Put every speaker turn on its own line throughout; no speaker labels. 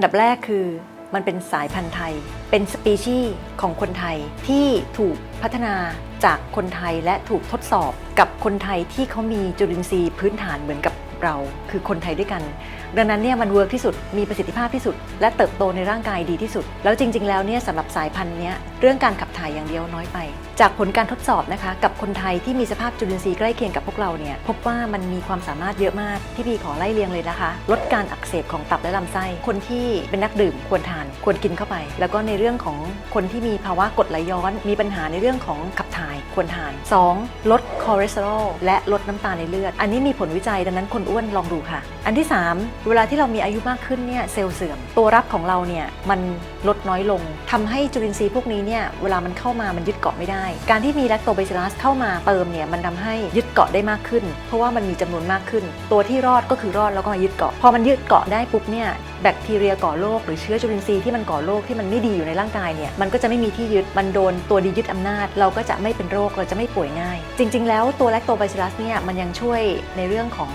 อันดับแรกคือมันเป็นสายพันธุ์ไทย เป็นสปีชีส์ของคนไทยที่ถูกพัฒนาจากคนไทยและถูกทดสอบกับคนไทยที่เขามีจุลินทรีย์พื้นฐานเหมือนกับเรา คือคนไทยด้วยกัน ดังนั้นเนี่ยมันเวิร์กที่สุดมีประสิทธิภาพที่สุด และเติบโตในร่างกายดีที่สุด แล้วจริง ๆ แล้วเนี่ยสำหรับสายพันธุ์เนี้ยเรื่องการขับถ่ายอย่างเดียวน้อยไป จากผลการทดสอบนะคะ กับคนไทยที่มีสภาพจุลินทรีย์ใกล้เคียงกับพวกเราเนี่ยพบว่ามันมีความสามารถเยอะมากที่พี่ขอไล่เรียงเลยนะคะ ลดการอักเสบของตับและลำไส้ คนที่เป็นนักดื่มควรทาน ควรกินเข้าไป แล้วก็ในเรื่องของคนที่มีภาวะกรดไหลย้อน มีปัญหาในเรื่องของขับถ่ายควรทาน 2. ลดคอเลสเตอรอลและลดน้ำตาลในเลือด อันนี้มีผลวิจัยดังนั้นคนอ้วนลองดูค่ะอันที่ 3 เวลาที่เรามีอายุมากขึ้นเนี่ยเซลล์เสื่อม ตัวรับของเราเนี่ยมันลดน้อยลงทำให้จุลินทรีย์พวกนี้เนี่ยเวลามันเข้ามามันยึดเกาะไม่ได้ การที่มีแลคโตไบซิลัสเข้ามาเติมเนี่ยมันทำให้ยึดเกาะได้มากขึ้น เพราะว่ามันมีจำนวนมากขึ้น ตัวที่รอดก็คือรอดแล้วก็มายึดเกาะ พอมันยึดเกาะได้ปุ๊บเนี่ยแบคทีเรียก่อโรคหรือเชื้อจุลินทรีย์ที่มันก่อโรคที่มันไม่ดีอยู่ในร่างกายเนี่ยมันก็จะไม่มีที่ยึดมันโดนตัวดียึดอำนาจ เราก็จะไม่เป็นโรคเราจะไม่ป่วยง่าย จริง ๆ แล้วตัวแลคโตไบซิลัสเนี่ยมันยังช่วยในเรื่องของ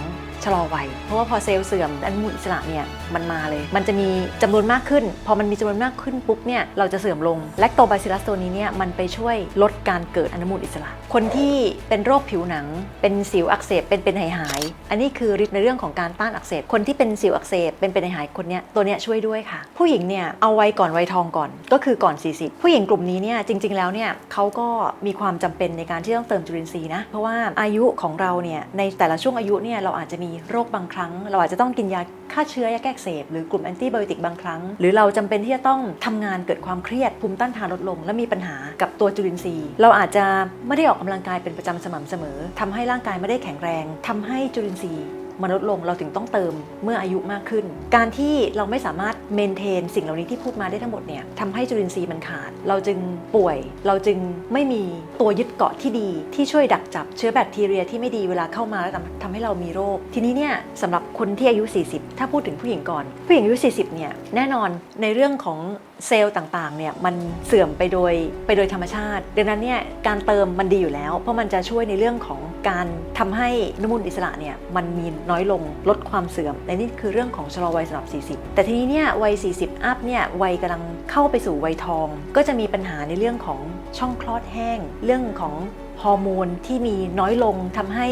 ชะลอวัย เพราะว่าพอเซลล์เสื่อมอนุมูลอิสระเนี่ยมันมาเลย มันจะมีจำนวนมากขึ้น พอมันมีจำนวนมากขึ้นปุ๊บเนี่ยเราจะเสื่อมลงแลคโตไบซิลัสตัวนี้เนี่ยมันไปช่วยลดการเกิดอนุมูลอิสระ คนที่เป็นโรคผิวหนัง เป็นสิวอักเสบเป็นเป็นหายหาย อันนี้คือฤทธิ์ในเรื่องของการต้านอักเสบ คนที่เป็นสิวอักเสบเป็นเป็นหายหายคนเนี้ยตัวเนี้ยช่วยด้วยค่ะ ผู้หญิงเนี่ยเอาไว้ก่อนไวยทองก่อนก็คือก่อน 40 ผู้หญิงกลุ่มนี้เนี่ยจริง ๆ แล้วเนี่ยเขาก็มีความจำเป็นในการที่ต้องเติมจุลินทรีย์นะเพราะว่าอายุของเราเนี่ยในแต่ละช่วงอายุเนี่ยเราอาจจะมีโรคบางครั้ง เราอาจจะต้องกินยาฆ่าเชื้อยาแก้กเสบหรือกลุ่มแอนติไบโอติกบางครั้ง หรือเราจำเป็นที่จะต้องทำงานเกิดความเครียดภูมิต้านทานลดลง และมีปัญหากับตัวจุลินทรีย์ เราอาจจะไม่ได้ออกกำลังกายเป็นประจำสม่ำเสมอทำให้ร่างกายไม่ได้แข็งแรงทำให้จุลินทรีย์ มันลดลงเราถึงต้องเติมเมื่ออายุมากขึ้น การที่เราไม่สามารถเมนเทนสิ่งเหล่านี้ที่พูดมาได้ทั้งหมดเนี่ยทำให้จุลินทรีย์มันขาด เราจึงป่วย เราจึงไม่มีตัวยึดเกาะที่ดี ที่ช่วยดักจับเชื้อแบคทีเรียที่ไม่ดีเวลาเข้ามาแล้วทำทำให้เรามีโรค ทีนี้เนี่ยสำหรับคนที่อายุ 40 ถ้าพูดถึงผู้หญิงก่อน ผู้หญิงอายุ 40 เนี่ยแน่นอนในเรื่องของเซลล์ต่างๆเนี่ยมันเสื่อมไปโดยไปโดยธรรมชาติ ดังนั้นเนี่ยการเติมมันดีอยู่แล้ว เพราะมันจะช่วยในเรื่องของการทำให้นมูลอิสระเนี่ยมันมีน้อยลงลดความเสื่อมและนี่คือเรื่องของชะลอวัยสำหรับ 40 แต่ทีนี้เนี่ยวัย 40 อัพเนี่ยวัยกำลังเข้าไปสู่วัยทอง ก็จะมีปัญหาในเรื่องของช่องคลอดแห้ง เรื่องของฮอร์โมนที่มีน้อยลงทำให้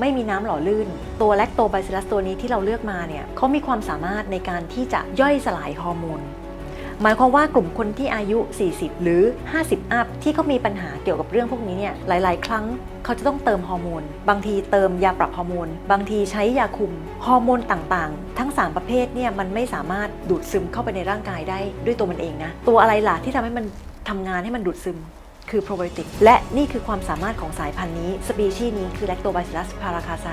ไม่มีน้ำหล่อลื่น ตัวแลคโตไบซิลัสตัวนี้ที่เราเลือกมาเนี่ยเขามีความสามารถในการที่จะย่อยสลายฮอร์โมน หมายความว่ากลุ่มคนที่อายุ 40 หรือ 50 อัพที่เขามีปัญหาเกี่ยวกับเรื่องพวกนี้เนี่ยหลาย ๆ ครั้งเขาจะต้องเติมฮอร์โมน บางทีเติมยาปรับฮอร์โมน บางทีใช้ยาคุม ฮอร์โมนต่างๆ ทั้ง 3 ประเภทเนี่ยมันไม่สามารถดูดซึมเข้าไปในร่างกายได้ด้วยตัวมันเองนะ ตัวอะไรล่ะที่ทำให้มันทำงานให้มันดูดซึมคือโปรไบโอติกและนี่คือความสามารถของสายพันธุ์นี้ สปีชีส์นี้คือแลคโตไบซิลัสพาราคาไซ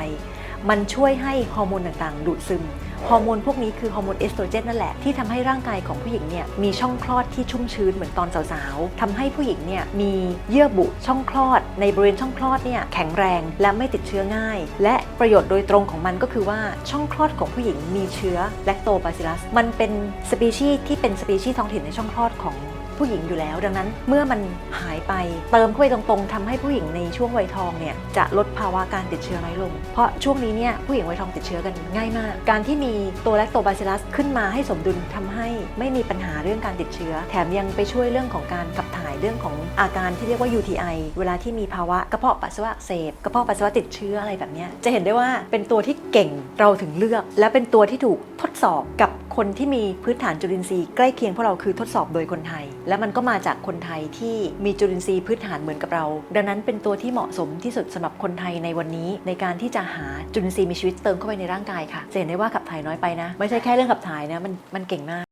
มันช่วยให้ฮอร์โมนต่างๆ ดูดซึมฮอร์โมนพวกนี้คือฮอร์โมนเอสโตรเจนนั่นแหละที่ทำให้ร่างกายของผู้หญิงเนี่ยมีช่องคลอดที่ชุ่มชื้นเหมือนตอนสาวๆทำให้ผู้หญิงเนี่ยมีเยื่อบุช่องคลอด ในบริเวณช่องคลอดเนี่ยแข็งแรงและไม่ติดเชื้อง่าย และประโยชน์โดยตรงของมันก็คือว่าช่องคลอดของผู้หญิงมีเชื้อแลคโตบาซิลัสมันเป็นสปีชีส์ที่เป็นสปีชีส์ท้องถิ่นในช่องคลอดของ ผู้หญิงอยู่แล้ว ดังนั้นเมื่อมันหายไปเติมเข้าไปตรงๆทำให้ผู้หญิงในช่วงวัยทองเนี่ยจะลดภาวะการติดเชื้อน้อยลง เพราะช่วงนี้เนี่ยผู้หญิงวัยทองติดเชื้อกันง่ายมาก การที่มีตัวแลคโตบาซิลัสขึ้นมาให้สมดุลทำให้ไม่มีปัญหาเรื่องการติดเชื้อ แถมยังไปช่วยเรื่องของการขับถ่าย เรื่องของอาการที่เรียกว่า UTI เวลาที่มีภาวะกระเพาะปัสสาวะเสบกระเพาะปัสสาวะติดเชื้ออะไรแบบนี้จะเห็นได้ว่าเป็นตัวที่เก่งเราถึงเลือก และเป็นตัวที่ถูกทดสอบกับคนที่มีพื้นฐานจุลินทรีย์ใกล้เคียงพวกเราคือทดสอบโดยคนไทย และมันก็มาจากคนไทยที่มีจุลินทรีย์พื้นฐานเหมือนกับเรา ดังนั้นเป็นตัวที่เหมาะสมที่สุดสำหรับคนไทยในวันนี้ ในการที่จะหาจุลินทรีย์มีชีวิตเติมเข้าไปในร่างกายค่ะจะเห็นได้ว่าขับถ่ายน้อยไปนะ ไม่ใช่แค่เรื่องขับถ่ายนะมันมันเก่งมาก